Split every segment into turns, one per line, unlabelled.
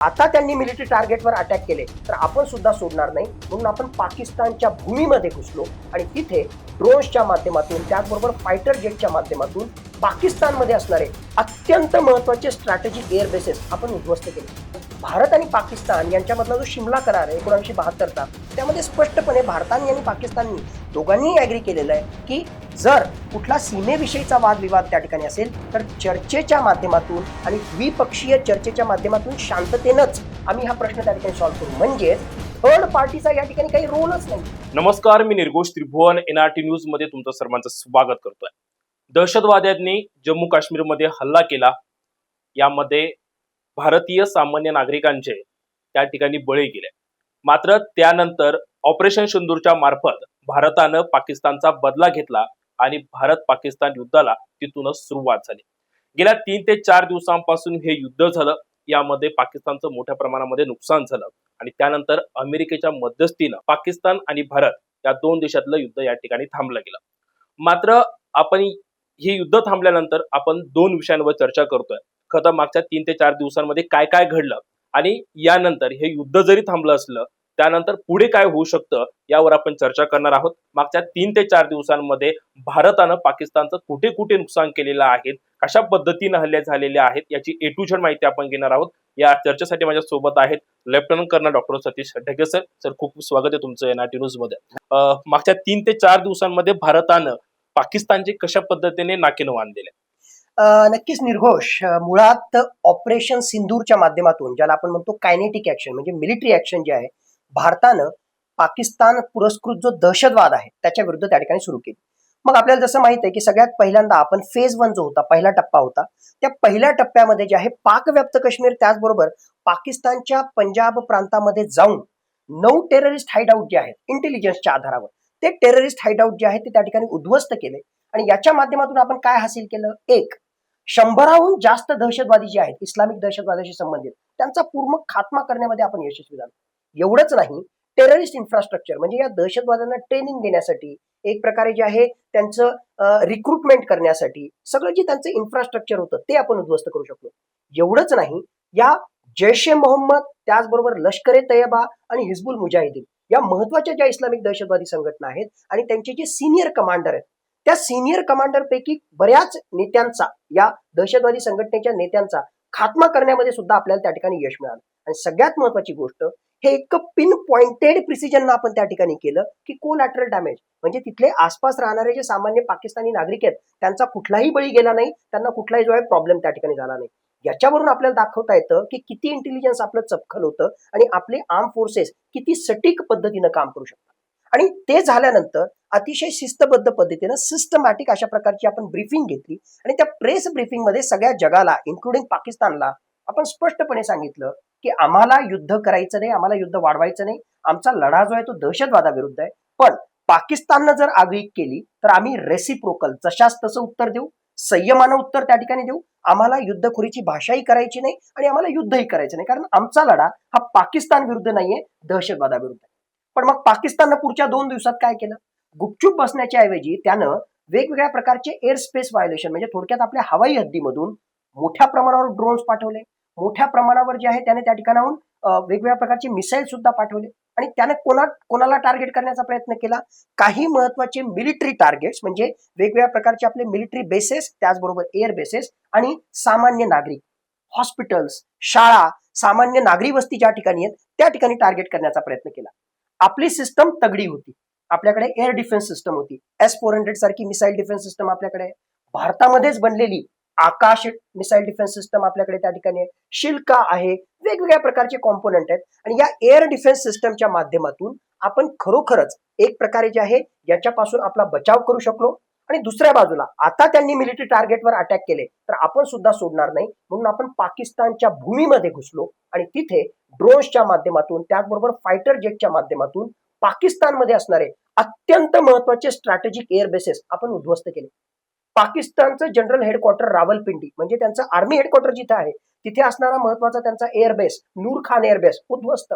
आता त्यांनी military टार्गेटवर attack केले तर आपण सुद्धा सोडणार नाही. म्हणून आपण पाकिस्तानच्या भूमीमध्ये घुसलो. आणि तिथे ड्रोन्सच्या माध्यमातून त्याचबरोबर फायटर जेटच्या माध्यमातून पाकिस्तानमध्ये असणारे अत्यंत महत्त्वाचे स्ट्रॅटेजिक एअर बेसेस आपण उद्ध्वस्त केले. भारत आणि पाकिस्तान यांच्यामधला जो शिमला करार आहे एकोणीसशे बहात्तरचा त्यामध्ये स्पष्टपणे भारताने आणि पाकिस्ताननी दोघांनीही ॲग्री केलेलं आहे की जर कुठला सीमेविषयीचा वादविवाद त्या ठिकाणी असेल तर चर्चेच्या माध्यमातून आणि द्विपक्षीय चर्चेच्या माध्यमातून शांततेनंच आम्ही हा प्रश्न त्या ठिकाणी सॉल्व्ह करू. म्हणजेच थर्ड पार्टीचा या ठिकाणी काही रोलच नाही.
नमस्कार मी निर्घोष त्रिभुवन एनआरटी न्यूजमध्ये तुमचं सर्वांचं स्वागत करतोय. दहशतवाद्यांनी जम्मू काश्मीरमध्ये हल्ला केला. यामध्ये भारतीय सामान्य नागरिकांचे त्या ठिकाणी बळी गेले. मात्र त्यानंतर ऑपरेशन सिंदूरच्या मार्फत भारतानं पाकिस्तानचा बदला घेतला आणि भारत पाकिस्तान युद्धाला तिथूनच सुरुवात झाली. गेल्या तीन ते चार दिवसांपासून हे युद्ध झालं. यामध्ये पाकिस्तानचं मोठ्या प्रमाणामध्ये नुकसान झालं आणि त्यानंतर अमेरिकेच्या मध्यस्थीनं पाकिस्तान आणि भारत या दोन देशातलं युद्ध या ठिकाणी थांबलं गेलं. मात्र आपण हे युद्ध थांबल्यानंतर आपण दोन विषयांवर चर्चा करतोय. खरं मागच्या तीन ते चार दिवसांमध्ये काय काय घडलं? आणि यानंतर हे युद्ध जरी थांबलं असलं त्यानंतर पुढे काय होऊ शकतं यावर आपण चर्चा करणार आहोत. मागच्या तीन ते चार दिवसांमध्ये भारतानं पाकिस्तानचं कुठे कुठे नुकसान केलेलं आहे कशा पद्धतीनं हल्ले झालेले आहेत याची ए टू झेड माहिती आपण घेणार आहोत. या चर्चेसाठी माझ्या सोबत आहेत lieutenant colonel doctor Satish Dhage sir. Sir खूप स्वागत आहे तुमचं एनआरटी न्यूजमध्ये अं, मागच्या तीन ते चार दिवसांमध्ये भारतानं पाकिस्तानचे कशा पद्धतीने नाकेनं वाण
दिले नक्कीच निर्घोष. मुळात ऑपरेशन सिंदूरच्या माध्यमातून ज्याला आपण म्हणतो कायनेटिक ऍक्शन म्हणजे मिलिटरी ऍक्शन जे आहे भारतानं पाकिस्तान पुरस्कृत जो दहशतवाद आहे त्याच्या विरुद्ध त्या ठिकाणी सुरू केली. मग आपल्याला जसं माहीत आहे की सगळ्यात पहिल्यांदा आपण फेज वन जो होता पहिला टप्पा होता त्या पहिल्या टप्प्यामध्ये जे आहे पाकव्याप्त काश्मीर त्याचबरोबर पाकिस्तानच्या पंजाब प्रांतामध्ये जाऊन नऊ टेररिस्ट हाईडआउट जे आहेत इंटेलिजन्सच्या आधारावर ते टेररिस्ट हाईडआउट जे आहेत ते त्या ठिकाणी उद्ध्वस्त केले. आणि याच्या माध्यमातून आपण काय हासिल केलं? एक शंभराहून जास्त दहशतवादी जे आहेत इस्लामिक दहशतवादाशी संबंधित त्यांचा पूर्ण खात्मा करण्यामध्ये आपण यशस्वी झालो. एवढंच नाही टेररिस्ट इन्फ्रास्ट्रक्चर म्हणजे या दहशतवाद्यांना ट्रेनिंग देण्यासाठी एक प्रकारे जे आहे त्यांचं रिक्रुटमेंट करण्यासाठी सगळं जे त्यांचं इन्फ्रास्ट्रक्चर होतं ते आपण उद्ध्वस्त करू शकलो. एवढंच नाही या जैश ए मोहम्मद त्याचबरोबर लष्कर ए तयबा आणि हिजबुल मुजाहिदीन या महत्त्वाच्या ज्या इस्लामिक दहशतवादी संघटना आहेत आणि त्यांचे जे सिनियर कमांडर आहेत त्या सिनियर कमांडर पैकी बऱ्याच नेत्यांचा या दहशतवादी संघटनेच्या नेत्यांचा खात्मा करण्यामध्ये सुद्धा आपल्याला त्या ठिकाणी यश मिळालं. आणि सगळ्यात महत्वाची गोष्ट हे एक पिन पॉइंटेड प्रिसिजन आपण त्या ठिकाणी केलं की कोलॅटरल डॅमेज म्हणजे तिथले आसपास राहणारे जे सामान्य पाकिस्तानी नागरिक आहेत त्यांचा कुठलाही बळी गेला नाही त्यांना कुठलाही जो आहे प्रॉब्लेम त्या ठिकाणी झाला नाही. याच्यावरून आपल्याला दाखवता येतं की किती इंटेलिजन्स आपलं चपखल होतं आणि आपले आर्म फोर्सेस किती सटीक पद्धतीनं काम करू शकतात. आणि ते झाल्यानंतर अतिशय शिस्तबद्ध पद्धतीनं सिस्टमॅटिक अशा प्रकारची आपण ब्रीफिंग घेतली. आणि त्या प्रेस ब्रीफिंगमध्ये सगळ्या जगाला इन्क्लुडिंग पाकिस्तानला आपण स्पष्टपणे सांगितलं की आम्हाला युद्ध करायचं नाही आम्हाला युद्ध वाढवायचं नाही. आमचा लढा जो आहे तो दहशतवादाविरुद्ध आहे. पण पाकिस्ताननं जर आगळीक केली तर आम्ही रेसिप्रोकल जशास तसं उत्तर देऊ. संयमानं उत्तर त्या ठिकाणी देऊ. आम्हाला युद्धखोरीची भाषाही करायची नाही आणि आम्हाला युद्धही करायचं नाही. कारण आमचा लढा हा पाकिस्तान विरुद्ध नाहीये दहशतवादाविरुद्ध आहे. पण मग पाकिस्ताननं पुढच्या दोन दिवसात काय केलं? गुपचूप बसण्याच्या ऐवजी त्यानं वेगवेगळ्या प्रकारचे एअर स्पेस व्हायोलेशन म्हणजे थोडक्यात आपल्या हवाई हद्दीमधून मोठ्या प्रमाणावर ड्रोन्स पाठवले मोठ्या प्रमाणावर जे आहे त्याने त्या ठिकाणाहून वेगवेगळ्या प्रकारचे मिसाईल सुद्धा पाठवले आणि त्याने कोणा कोणाला टार्गेट करण्याचा प्रयत्न केला? काही महत्त्वाचे मिलिटरी टार्गेट्स म्हणजे वेगवेगळ्या प्रकारचे आपले मिलिटरी बेसेस त्याचबरोबर एअर बेसेस आणि सामान्य नागरिक हॉस्पिटल्स शाळा सामान्य नागरी वस्ती ज्या ठिकाणी आहेत त्या ठिकाणी टार्गेट करण्याचा प्रयत्न केला. आपली सिस्टम तगडी होती. आपल्याकडे एअर डिफेन्स सिस्टम होती. एस फोर हंड्रेड सारखी मिसाईल डिफेन्स सिस्टम आपल्याकडे. भारतामध्येच बनलेली आकाश मिसाईल डिफेन्स सिस्टम आपल्याकडे त्या ठिकाणी आहे. शिल्का आहे. वेगवेगळ्या प्रकारचे कॉम्पोनंट आहेत. आणि या एअर डिफेन्स सिस्टमच्या माध्यमातून आपण खरोखरच एक प्रकारे जे आहे याच्यापासून आपला बचाव करू शकलो. आणि दुसऱ्या बाजूला आता त्यांनी मिलिटरी टार्गेटवर अटॅक केले तर आपण सुद्धा सोडणार नाही. म्हणून आपण पाकिस्तानच्या भूमीमध्ये घुसलो. आणि तिथे ड्रोन्सच्या माध्यमातून त्याचबरोबर फायटर जेटच्या माध्यमातून पाकिस्तानमध्ये असणारे अत्यंत महत्त्वाचे स्ट्रॅटेजिक एअर बेसेस आपण उद्ध्वस्त केले. पाकिस्तानचं जनरल हेडक्वार्टर रावलपिंडी म्हणजे त्यांचं आर्मी हेडक्वार्टर जिथे आहे तिथे असणारा महत्त्वाचा त्यांचा एअरबेस नूर खान एअरबेस उद्ध्वस्त.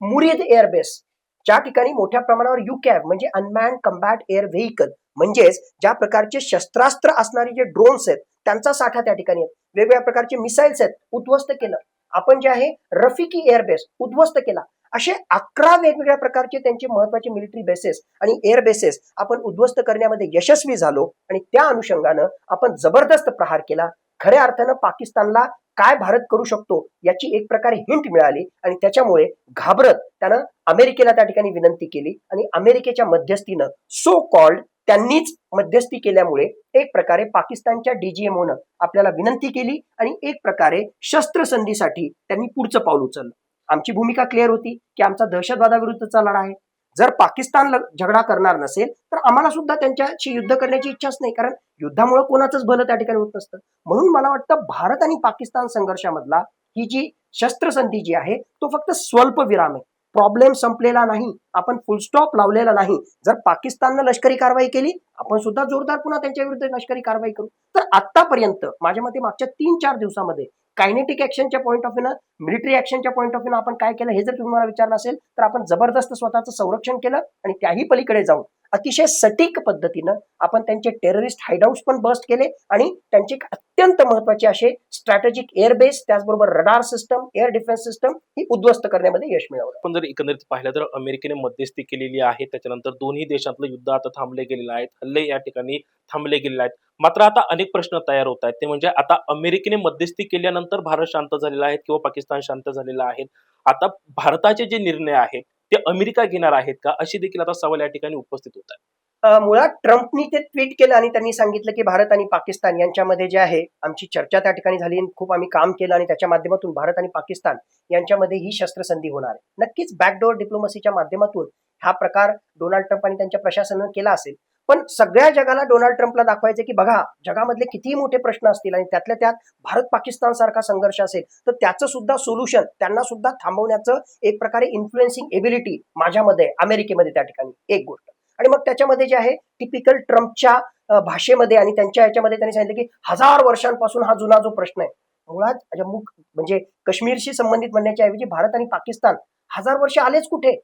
मुरीद एअरबेस ज्या ठिकाणी मोठ्या प्रमाणावर युकॅब म्हणजे अनमॅन कम्बॅट एअर व्हेकल म्हणजेच ज्या प्रकारचे शस्त्रास्त्र असणारे जे ड्रोन्स आहेत त्यांचा साठा त्या ठिकाणी आहे. वेगवेगळ्या प्रकारचे मिसाईल्स आहेत उद्ध्वस्त केलं. आपण जे आहे रफिकी एअरबेस उद्ध्वस्त केला. असे अकरा वेगवेगळ्या प्रकारचे त्यांचे महत्त्वाचे मिलिटरी बेसेस आणि एअर बेसेस आपण उद्ध्वस्त करण्यामध्ये यशस्वी झालो आणि त्या अनुषंगानं आपण जबरदस्त प्रहार केला. खऱ्या अर्थानं पाकिस्तानला काय भारत करू शकतो याची एक प्रकारे हिंट मिळाली आणि त्याच्यामुळे घाबरत त्यानं अमेरिकेला त्या ठिकाणी विनंती केली आणि अमेरिकेच्या मध्यस्थीनं सो कॉल्ड त्यांनीच मध्यस्थी केल्यामुळे एक प्रकारे पाकिस्तानच्या डीजीएमओनं आपल्याला विनंती केली आणि एक प्रकारे शस्त्रसंधीसाठी त्यांनी पुढचं पाऊल उचललं. आमची भूमिका क्लिअर होती की आमचा दहशतवादाविरुद्धचा लढा आहे. जर पाकिस्तान झगडा करणार नसेल तर आम्हाला सुद्धा त्यांच्याशी युद्ध करण्याची इच्छाच नाही. कारण युद्धामुळे कोणाचंच भलं त्या ठिकाणी होत नसतं. म्हणून मला वाटतं भारत आणि पाकिस्तान संघर्षामधला ही जी शस्त्रसंधी जी आहे तो फक्त स्वल्प विराम आहे. प्रॉब्लेम संपलेला नाही. आपण फुलस्टॉप लावलेला नाही. जर पाकिस्ताननं लष्करी कारवाई केली आपण सुद्धा जोरदार पुन्हा त्यांच्या विरुद्ध लष्करी कारवाई करू. तर आतापर्यंत माझ्या मते मागच्या तीन चार दिवसामध्ये कायनेटिक ऍक्शनच्या पॉईंट ऑफ व्ह्यूनं मिलिटरी ऍक्शनच्या पॉईंट ऑफ व्ह्यूनं आपण काय केलं हे जर तुम्ही मला विचारलं असेल तर आपण जबरदस्त स्वतःचं संरक्षण केलं आणि त्याही पलीकडे जाऊन अतिशय सटीक पद्धतीनं आपण त्यांचे टेररिस्ट हायडाऊट्स पण बस्ट केले आणि त्यांचे अत्यंत महत्त्वाचे असे स्ट्रॅटेजिक एअरबेस त्याचबरोबर radar system air defence system ही उद्ध्वस्त करण्यामध्ये यश मिळवलं.
आपण जर एकंदरीत पाहिलं तर अमेरिकेने मध्यस्थी केलेली आहे. त्याच्यानंतर दोन्ही देशातलं युद्ध आता थांबले गेलेलं आहेत. हल्ले या ठिकाणी थांबले गेलेले आहेत. मात्र आता अनेक प्रश्न तयार होत आहेत. ते म्हणजे आता अमेरिकेने मध्यस्थी केल्यानंतर भारत शांत झालेला आहे किंवा पाकिस्तान शांत झालेला आहे. आता भारताचे जे निर्णय आहेत ते अमेरिका घेणार आहेत का? अशी देखील आता सवाल या ठिकाणी उपस्थित होत आहे
मुळात ट्रम्पनी ते ट्विट केलं आणि त्यांनी सांगितलं की भारत आणि पाकिस्तान यांच्यामध्ये जे आहे आमची चर्चा त्या ठिकाणी झाली आणि खूप आम्ही काम केलं आणि त्याच्या माध्यमातून भारत आणि पाकिस्तान यांच्यामध्ये ही शस्त्रसंधी होणार आहे. नक्कीच बॅकडोअर डिप्लोमसीच्या माध्यमातून हा प्रकार डोनाल्ड ट्रम्प आणि त्यांच्या प्रशासनानं केला असेल. पण सगळ्या जगाला डोनाल्ड ट्रम्पला दाखवायचं की बघा जगामधले कितीही मोठे प्रश्न असतील आणि त्यातल्या त्यात भारत पाकिस्तान सारखा संघर्ष असेल तर त्याचं सुद्धा सोल्युशन त्यांना सुद्धा थांबवण्याचं एक प्रकारे इन्फ्लुएन्सिंग एबिलिटी माझ्यामध्ये अमेरिकेमध्ये त्या ठिकाणी एक गोष्ट. आणि मग त्याच्यामध्ये जे आहे टिपिकल ट्रम्पच्या भाषेमध्ये आणि त्यांच्या याच्यामध्ये त्यांनी सांगितलं की हजार वर्षांपासून हा जुना जो प्रश्न आहे मुळात जम्मू म्हणजे काश्मीरशी संबंधित म्हणण्याच्या ऐवजी भारत आणि पाकिस्तान हजार वर्ष आलेच कुठे?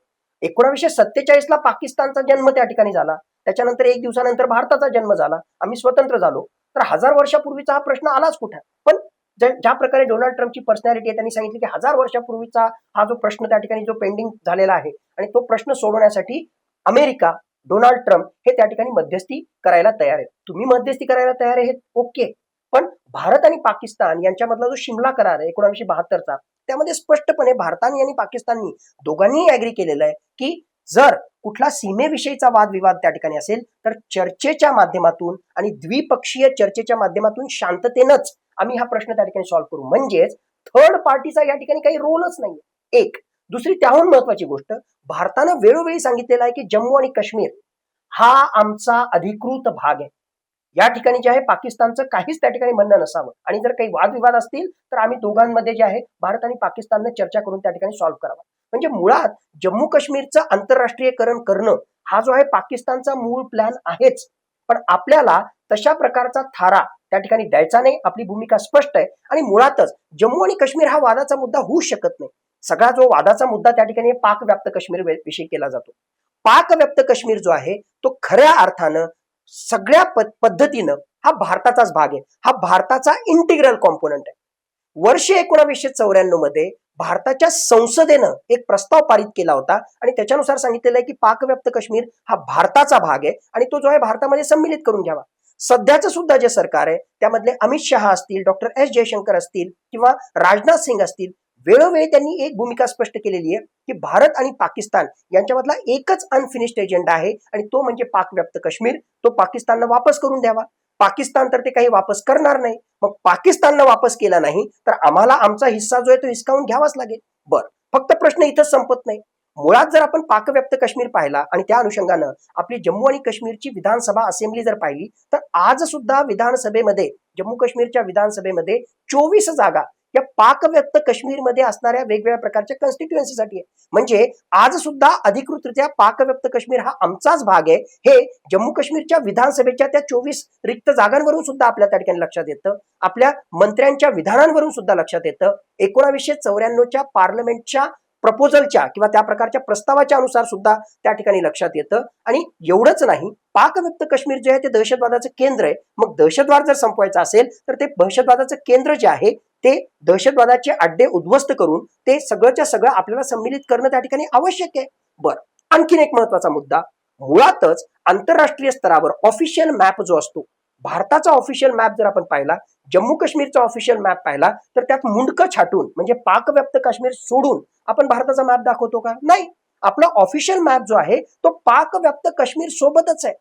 एकोणावीसशे सत्तेचाळीस ला पाकिस्तानचा जन्म त्या ठिकाणी झाला. त्याच्यानंतर एक दिवसानंतर भारताचा जन्म झाला. आम्ही स्वतंत्र झालो. तर हजार वर्षापूर्वीचा हा प्रश्न आलाच कुठे? पण ज्या प्रकारे डोनाल्ड ट्रम्पची पर्सनॅलिटी आहे त्यांनी सांगितलं की हजार वर्षापूर्वीचा हा जो प्रश्न त्या ठिकाणी जो पेंडिंग झालेला आहे आणि तो प्रश्न सोडवण्यासाठी अमेरिका डोनाल्ड ट्रम्प हे त्या ठिकाणी मध्यस्थी करायला तयार आहेत. तुम्ही मध्यस्थी करायला तयार आहेत? ओके. पण भारत आणि पाकिस्तान यांच्यामधला जो शिमला करार आहे एकोणीसशे बहात्तरचा त्यामध्ये स्पष्टपणे भारताने आणि पाकिस्ताननी दोघांनीही ऍग्री केलेलं आहे की जर कुठला सीमेविषयीचा वादविवाद त्या ठिकाणी असेल तर चर्चेच्या माध्यमातून आणि द्विपक्षीय चर्चेच्या माध्यमातून शांततेनंच आम्ही हा प्रश्न त्या ठिकाणी सॉल्व्ह करू. म्हणजेच थर्ड पार्टीचा या ठिकाणी काही रोलच नाही एक. दुसरी त्याहून महत्वाची गोष्ट भारतानं वेळोवेळी सांगितलेलं आहे की जम्मू आणि काश्मीर हा आमचा अधिकृत भाग आहे. या ठिकाणी जे आहे पाकिस्तानचं काहीच त्या ठिकाणी म्हणणं नसावं. आणि जर काही वादविवाद असतील तर आम्ही दोघांमध्ये जे आहे भारत आणि पाकिस्ताननं चर्चा करून त्या ठिकाणी सॉल्व्ह करावा. म्हणजे मुळात जम्मू काश्मीरचं आंतरराष्ट्रीयकरण करणं हा जो आहे पाकिस्तानचा मूळ प्लॅन आहेच. पण आपल्याला तशा प्रकारचा थारा त्या ठिकाणी द्यायचा नाही आपली भूमिका स्पष्ट आहे आणि मुळातच जम्मू आणि काश्मीर हा वादाचा मुद्दा होऊ शकत नाही. सगळा जो वादाचा मुद्दा त्या ठिकाणी पाक व्याप्त काश्मीर विषयी केला जातो. पाक व्याप्त काश्मीर जो आहे तो खऱ्या अर्थानं सगळ्या पद्धतीनं हा भारताचाच भाग आहे. हा भारताचा इंटिग्रल कॉम्पोनंट आहे. वर्ष एकोणावीसशे चौऱ्याण्णवमध्ये भारताच्या संसदेनं एक प्रस्ताव पारित केला होता आणि त्याच्यानुसार सांगितलेलं आहे की पाकव्याप्त काश्मीर हा भारताचा भाग आहे आणि तो जो आहे भारतामध्ये सम्मिलित करून घ्यावा. सध्याचं सुद्धा जे सरकार आहे त्यामधले अमित शहा असतील डॉक्टर एस जयशंकर असतील किंवा राजनाथ सिंग असतील वेळोवेळी त्यांनी एक भूमिका स्पष्ट केलेली आहे की भारत आणि पाकिस्तान यांच्यामधला एकच अनफिनिश्ड एजेंडा आहे आणि तो म्हणजे पाकव्याप्त काश्मीर. तो पाकिस्ताननं वापस करून द्यावा. पाकिस्तान तर ते काही वापस करणार नाही. मग पाकिस्ताननं वापस केला नाही तर आम्हाला आमचा हिस्सा जो आहे तो हिसकावून घ्यावाच लागेल. बरं फक्त प्रश्न इथंच संपत नाही. मुळात जर आपण पाकव्याप्त काश्मीर पाहिला आणि त्या अनुषंगानं आपली जम्मू आणि काश्मीरची विधानसभा असेंब्ली जर पाहिली तर आज सुद्धा विधानसभेमध्ये जम्मू काश्मीरच्या विधानसभेमध्ये चोवीस जागा या पाकव्यक्त काश्मीरमध्ये असणाऱ्या वेगवेगळ्या प्रकारच्या कॉन्स्टिट्युएन्सीसाठी आहे. म्हणजे आज सुद्धा अधिकृतरित्या पाकव्यक्त काश्मीर हा आमचाच भाग आहे. हे जम्मू काश्मीरच्या विधानसभेच्या त्या चोवीस रिक्त जागांवरून सुद्धा आपल्या त्या ठिकाणी लक्षात येतं. आपल्या मंत्र्यांच्या विधानांवरून सुद्धा लक्षात येतं. एकोणावीसशे चौऱ्याण्णवच्या पार्लमेंटच्या प्रपोजलच्या किंवा त्या प्रकारच्या प्रस्तावाच्या अनुसार सुद्धा त्या ठिकाणी लक्षात येतं. आणि एवढंच नाही पाकव्याप्त काश्मीर जे आहे ते दहशतवादाचं केंद्र आहे. मग दहशतवाद जर संपवायचा असेल तर ते दहशतवादाचं केंद्र जे आहे ते दहशतवादाचे अड्डे उद्ध्वस्त करून ते सगळंच्या सगळं आपल्याला संमिलित करणं त्या ठिकाणी आवश्यक आहे. बरं आणखीन एक महत्त्वाचा मुद्दा. मुळातच आंतरराष्ट्रीय स्तरावर ऑफिशियल मॅप जो असतो भारताचा ऑफिशियल मॅप जर आपण पाहिला जम्मू काश्मीरचा ऑफिशियल मॅप पाहिला तर त्यात मुंडकं छाटून म्हणजे पाकव्याप्त काश्मीर सोडून आपण भारताचा मॅप दाखवतो का? नाही. आपला ऑफिशियल मॅप जो आहे तो पाकव्याप्त काश्मीर सोबतच आहे.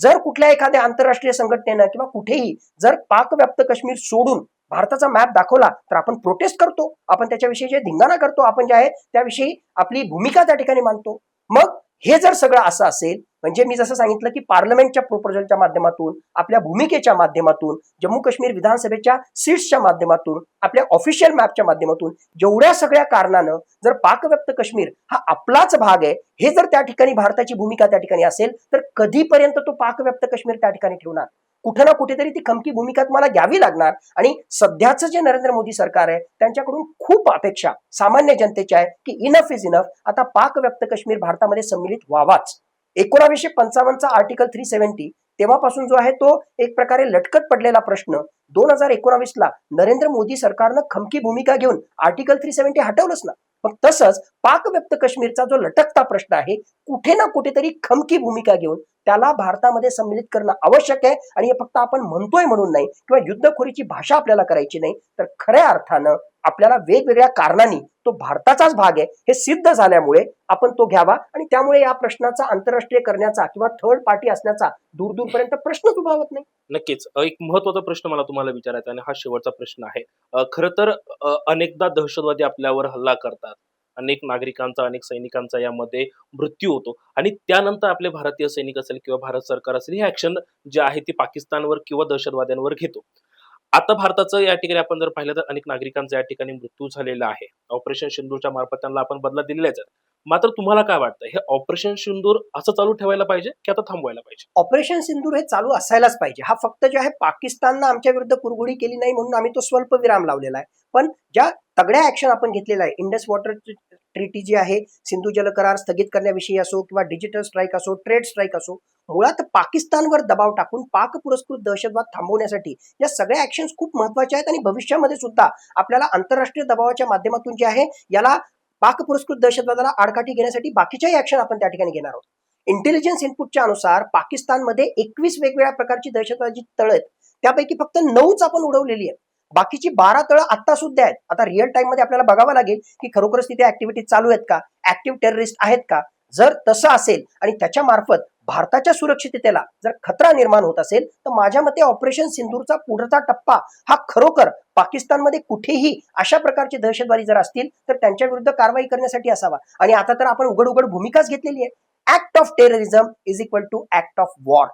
जर कुठल्या एखाद्या आंतरराष्ट्रीय संघटनेनं किंवा कुठेही जर पाकव्याप्त काश्मीर सोडून भारताचा मॅप दाखवला तर आपण प्रोटेस्ट करतो. आपण त्याच्याविषयी जे धिंगाणा करतो आपण जे आहे त्याविषयी आपली भूमिका त्या ठिकाणी मांडतो. मग हे जर सगळं असं असेल म्हणजे मी जसं सांगितलं की पार्लमेंटच्या प्रोपोजलच्या माध्यमातून आपल्या भूमिकेच्या माध्यमातून जम्मू काश्मीर विधानसभेच्या सीट्सच्या माध्यमातून आपल्या ऑफिशियल मॅपच्या माध्यमातून जेवढ्या सगळ्या कारणानं जर पाकव्याप्त काश्मीर हा आपलाच भाग आहे हे जर त्या ठिकाणी भारताची भूमिका त्या ठिकाणी असेल तर कधीपर्यंत तो पाकव्याप्त काश्मीर त्या ठिकाणी ठेवणार? कुठं ना कुठेतरी ती खमकी भूमिका तुम्हाला घ्यावी लागणार. आणि सध्याचं जे नरेंद्र मोदी सरकार आहे त्यांच्याकडून खूप अपेक्षा सामान्य जनतेच्या आहे की इनफ इज इनफ आता पाकव्याप्त काश्मीर भारतामध्ये सम्मिलित व्हावाच. एकोणावीसशे पंचावन्नचा आर्टिकल थ्री सेव्हन्टी तेव्हापासून जो आहे तो एक प्रकारे लटकत पडलेला प्रश्न. दोन हजार एकोणावीसला नरेंद्र मोदी सरकारनं खमकी भूमिका घेऊन आर्टिकल थ्री सेव्हन्टी हटवलंच ना. मग तसंच पाकव्यक्त काश्मीरचा जो लटकता प्रश्न आहे कुठे ना कुठेतरी खमकी भूमिका घेऊन त्याला भारतामध्ये सम्मिलित करणं आवश्यक आहे. आणि हे फक्त आपण म्हणतोय म्हणून नाही किंवा युद्धखोरीची भाषा आपल्याला करायची नाही तर खऱ्या अर्थानं आपल्याला वेगवेगळ्या कारणांनी तो भारताचाच भाग आहे हे सिद्ध झाल्यामुळे आपण तो घ्यावा. आणि त्यामुळे या प्रश्नाचा आंतरराष्ट्रीय करण्याचा किंवा थर्ड पार्टी असण्याचा दूर दूरपर्यंत प्रश्नच उभावत नाही.
नक्कीच. एक महत्त्वाचा प्रश्न मला तुम्हाला विचारायचा आणि हा शेवटचा प्रश्न आहे. खर खरं तर अनेकदा दहशतवादी आपल्यावर हल्ला करतात. अनेक नागरिकांचा अनेक सैनिकांचा यामध्ये मृत्यू होतो. आणि त्यानंतर आपले भारतीय सैनिक असेल किंवा भारत सरकार असेल ही ऍक्शन जी आहे ती पाकिस्तानवर किंवा दहशतवाद्यांवर घेतो. आता भारताचं या ठिकाणी आपण जर पाहिलं तर अनेक नागरिकांचा या ठिकाणी मृत्यू झालेला आहे. ऑपरेशन सिंधूरच्या मार्फत त्यांना आपण बदला दिलेलाच आहे. मात्र तुम्हाला काय वाटतं? हे ऑपरेशन सिंदूर असं चालू ठेवायला पाहिजे की आता थांबवायला पाहिजे?
ऑपरेशन सिंदूर हे चालू असायलाच पाहिजे. हा फक्त जे आहे पाकिस्ताननं आमच्या विरुद्ध कुरघुडी केली नाही म्हणून आम्ही तो स्वल्प विराम लावलेला आहे. पण ज्या तगड्या ऍक्शन आपण घेतलेला आहे इंडस वॉटर ट्रीटी जी आहे सिंधू जल करार स्थगित करण्याविषयी असो किंवा डिजिटल स्ट्राईक असो ट्रेड स्ट्राईक असो मुळात पाकिस्तानवर दबाव टाकून पाक पुरस्कृत दहशतवाद थांबवण्यासाठी या सगळ्या ऍक्शन्स खूप महत्त्वाच्या आहेत आणि भविष्यामध्ये सुद्धा आपल्याला आंतरराष्ट्रीय दबावाच्या माध्यमातून जे आहे याला पाक पुरस्कृत दहशतवादाला आडकाठी घेण्यासाठी बाकीच्याही ऍक्शन आपण त्या ठिकाणी घेणार आहोत. इंटेलिजन्स इनपुटच्या अनुसार पाकिस्तानमध्ये एकवीस वेगवेगळ्या प्रकारची दहशतवादी तळ आहेत. त्यापैकी फक्त नऊच आपण उडवलेली आहेत. बाकीची बारा तळं आता सुद्धा आहेत. आता रिअल टाइममध्ये आपल्याला बघावं लागेल की खरोखरच तिथे ऍक्टिव्हिटी चालू आहेत का? ऍक्टिव्ह टेररिस्ट आहेत का? जर तसं असेल आणि त्याच्या मार्फत भारताच्या सुरक्षिततेला जर खतरा निर्माण होत असेल तर माझ्या मते ऑपरेशन सिंदूरचा पुढचा टप्पा हा खरोखर पाकिस्तानमध्ये कुठेही अशा प्रकारचे दहशतवादी जर असतील तर त्यांच्या विरुद्ध कारवाई करण्यासाठी असावा. आणि आता तर आपण उघड उघड भूमिकाच घेतलेली आहे. Act of terrorism is equal to act of war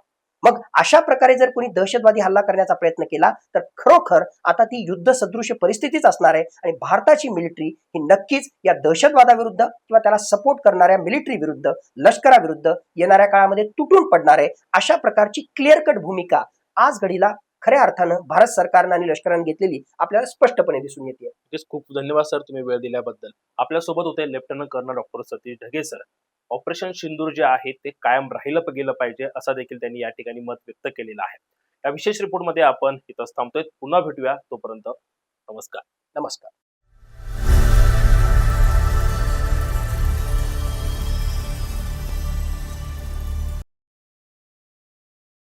मग अशा प्रकारे जर कोणी दहशतवादी हल्ला करण्याचा प्रयत्न केला तर खरोखर आता ती युद्ध सदृश परिस्थितीच असणार आहे आणि भारताची मिलिटरी ही नक्कीच या दहशतवादाविरुद्ध किंवा त्याला सपोर्ट करणाऱ्या मिलिटरी विरुद्ध लष्कराविरुद्ध येणाऱ्या काळामध्ये तुटून पडणार आहे अशा प्रकारची क्लिअर कट भूमिका आज घडीला खऱ्या अर्थानं भारत सरकारनं आणि लष्करानं घेतलेली आपल्याला स्पष्टपणे दिसून येते.
खूप धन्यवाद सर तुम्ही वेळ दिल्याबद्दल. आपल्यासोबत होते lieutenant colonel doctor Satish Dhage sir. Operation Sindoor जे आहे ते कायम राहिलं गेलं पाहिजे असा देखील त्यांनी या ठिकाणी मत व्यक्त केलेलं आहे. या विशेष रिपोर्टमध्ये आपण इथंच थांबतोय. पुन्हा भेटूया तोपर्यंत. नमस्कार.
नमस्कार.